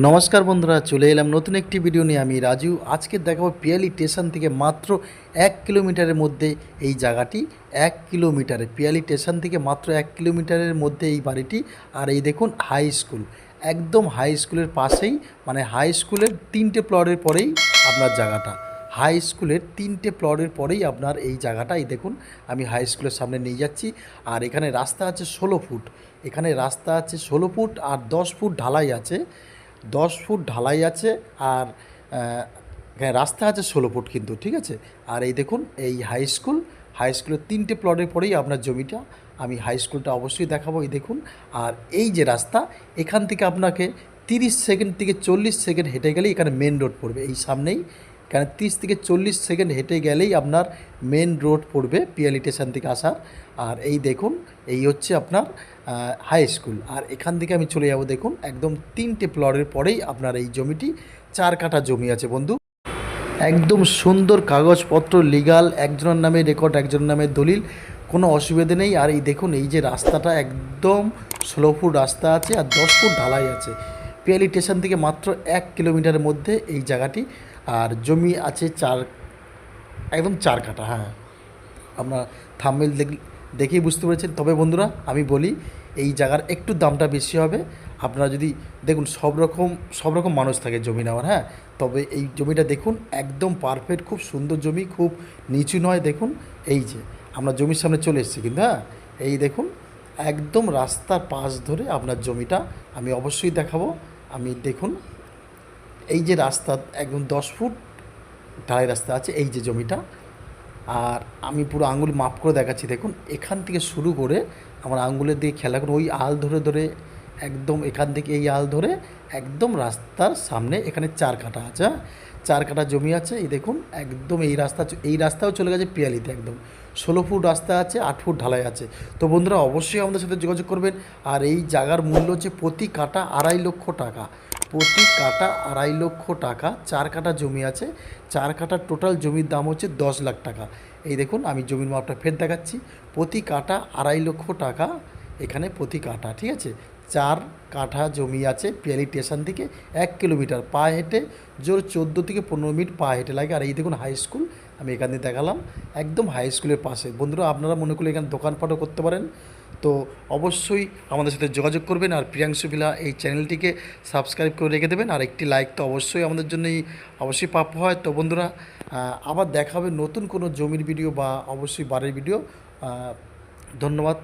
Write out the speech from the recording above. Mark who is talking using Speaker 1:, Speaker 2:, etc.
Speaker 1: নমস্কার বন্ধুরা, চলে এলাম নতুন একটি ভিডিও নিয়ে। আমি রাজু, আজকে দেখাবো পিয়ালি স্টেশন থেকে মাত্র এক কিলোমিটারের মধ্যে এই জায়গাটি, এক কিলোমিটারে। পিয়ালি স্টেশন থেকে মাত্র এক কিলোমিটারের মধ্যে এই বাড়িটি। আর এই দেখুন হাই স্কুল একদম হাই স্কুলের পাশেই মানে হাই স্কুলের তিনটে প্লটের পরেই আপনার জায়গাটা। হাই স্কুলের তিনটে প্লটের পরেই আপনার এই জায়গাটা। এই দেখুন, আমি হাই স্কুলের সামনে নিয়ে যাচ্ছি। আর এখানে রাস্তা আছে ষোলো ফুট। এখানে রাস্তা আছে ষোলো ফুট আর দশ ফুট ঢালাই আছে। দশ ফুট ঢালাই আছে আর রাস্তা আছে ষোলো ফুট কিন্তু, ঠিক আছে? আর এই দেখুন, এই হাই স্কুল হাই স্কুলের তিনটে প্লটের পরেই আপনার জমিটা, আমি হাই স্কুলটা অবশ্যই দেখাবো, এই দেখুন। আর এই যে রাস্তা, এখান থেকে আপনাকে তিরিশ সেকেন্ড থেকে চল্লিশ সেকেন্ড হেঁটে গেলেই এখানে মেন রোড পড়বে, এই সামনেই। এখানে তিরিশ থেকে চল্লিশ সেকেন্ড হেঁটে গেলেই আপনার মেন রোড পড়বে পিয়ালি স্টেশন থেকে আসার। আর এই দেখুন, এই হচ্ছে আপনার হাই স্কুল আর এখান থেকে আমি চলে যাব, দেখুন, একদম তিনটে প্লটের পরেই আপনার এই জমিটি, চার কাঠা জমি আছে বন্ধু। একদম সুন্দর কাগজপত্র লিগাল একজনের নামে রেকর্ড একজনের নামে দলিল, কোনো অসুবিধা নেই। আর এই দেখুন, এই যে রাস্তাটা একদম ষোলো ফুট রাস্তা আছে আর দশ ফুট ঢালাই আছে। পিয়ালি স্টেশন থেকে মাত্র এক কিলোমিটারের মধ্যে এই জায়গাটি আর জমি আছে চার, একদম চার কাঠা হ্যাঁ। আপনার থাম্বেল দেখ, দেখেই বুঝতে পেরেছেন। তবে বন্ধুরা, আমি বলি, এই জায়গার একটু দামটা বেশি হবে। আপনারা যদি, দেখুন, সব রকম সব রকম মানুষ থাকে জমি নেওয়ার হ্যাঁ। তবে এই জমিটা দেখুন, একদম পারফেক্ট খুব সুন্দর জমি, খুব নিচু নয়, দেখুন। এই যে, আমরা জমির সামনে চলে এসেছি কিন্তু হ্যাঁ। এই দেখুন, একদম রাস্তার পাশ ধরে আপনার জমিটা আমি অবশ্যই দেখাবো। আমি দেখুন এই যে রাস্তা একদম দশ ফুট ঢালাই রাস্তা আছে, এই যে জমিটা। আর আমি পুরো আঙুল মাপ করে দেখাচ্ছি, দেখুন, এখান থেকে শুরু করে আমার আঙুলের দিকে খেলা করে ওই আল ধরে ধরে একদম এখান থেকে এই আল ধরে একদম রাস্তার সামনে এখানে চার কাটা আছে হ্যাঁ? চার কাটা জমি আছে, এই দেখুন, একদম এই রাস্তা এই রাস্তাও চলে গেছে পিয়ালিতে একদম। ষোলো ফুট রাস্তা আছে, আট ফুট ঢালাই আছে। তো বন্ধুরা, অবশ্যই আমাদের সাথে যোগাযোগ করবেন। আর এই জায়গার মূল্য হচ্ছে প্রতি কাটা আড়াই লক্ষ টাকা। প্রতি কাটা আড়াই লক্ষ টাকা, চার কাটা জমি আছে, চার কাটা টোটাল জমির দাম হচ্ছে দশ লাখ টাকা। এই দেখুন, আমি জমির মাপটা ফের দেখাচ্ছি। প্রতি কাটা আড়াই লক্ষ টাকা, এখানে প্রতি কাটা, ঠিক আছে? চার কাঠা জমি আছে পিয়ালি স্টেশন থেকে এক কিলোমিটার পা হেঁটে, জোর চোদ্দ থেকে পনেরো মিনিট পা হেঁটে লাগে। আর এই দেখুন হাই স্কুল আমি এখান থেকে দেখালাম। একদম হাই স্কুলের পাশে। বন্ধুরা, আপনারা মনে করলে এখানে দোকানপাটও করতে পারেন। তো অবশ্যই আমাদের সাথে যোগাযোগ করবেন আর প্রিয়াংশু ভিলা এই চ্যানেলটিকে সাবস্ক্রাইব করে রেখে দেবেন। আর একটি লাইক তো অবশ্যই আমাদের জন্যই অবশ্যই প্রাপ্য হয়। তো বন্ধুরা আবার দেখা হবে নতুন কোনো জমির ভিডিও বা অবশ্যই বাড়ির ভিডিও ধন্যবাদ।